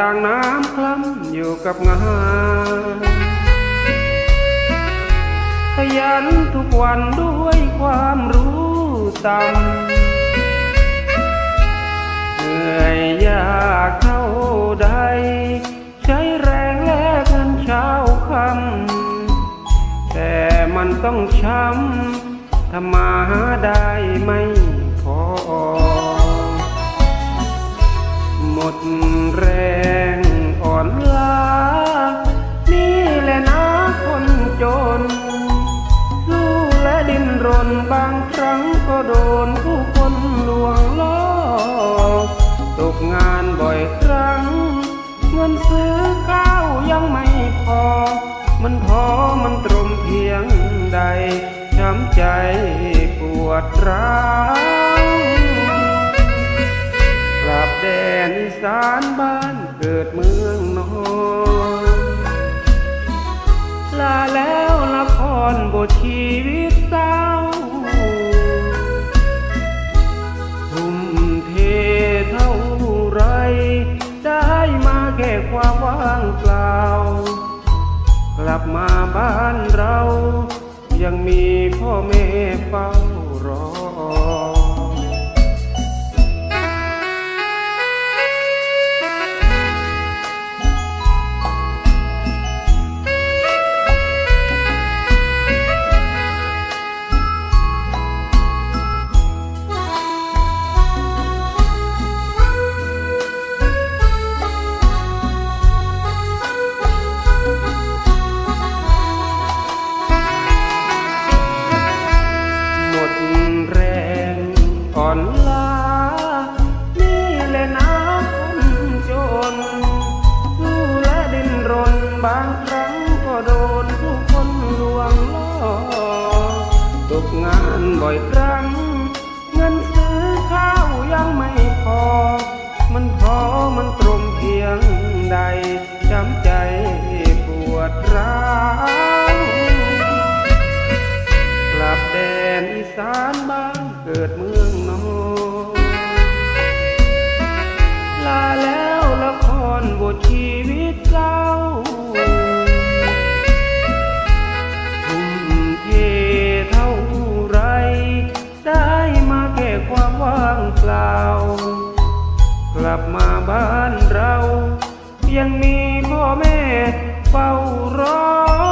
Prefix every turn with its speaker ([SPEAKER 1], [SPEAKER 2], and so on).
[SPEAKER 1] ต่างน้ำคล้ำอยู่กับงานขยันทุกวันด้วยความรู้ต่ำเหนื่อยยากเท่าใด ใช้แรงแลกเงินเช้าคำแต่มันต้องช้ำถ้ามาได้ไม่ มันพอมันตรงเพียงใดช้ำใจปวดร้าวกลับแดนอีสานบ้านเกิดเมืองนอนลาแล้วละครบทชี ลับมาบ้านเรา ยังมีพ่อแม่เฝ้า บางครั้งก็โดนผู้คนลวงล่อตกงานบ่อยครั้ง เงินซื้อข้าวยังไม่พอ มันพอมันตรงเพียงใดช้ำใจปวดร้าวกลับแดนอีสานบ้านเกิดเมืองนอน เปล่า กลับมาบ้านเรา ยังมีพ่อแม่เฝ้ารอ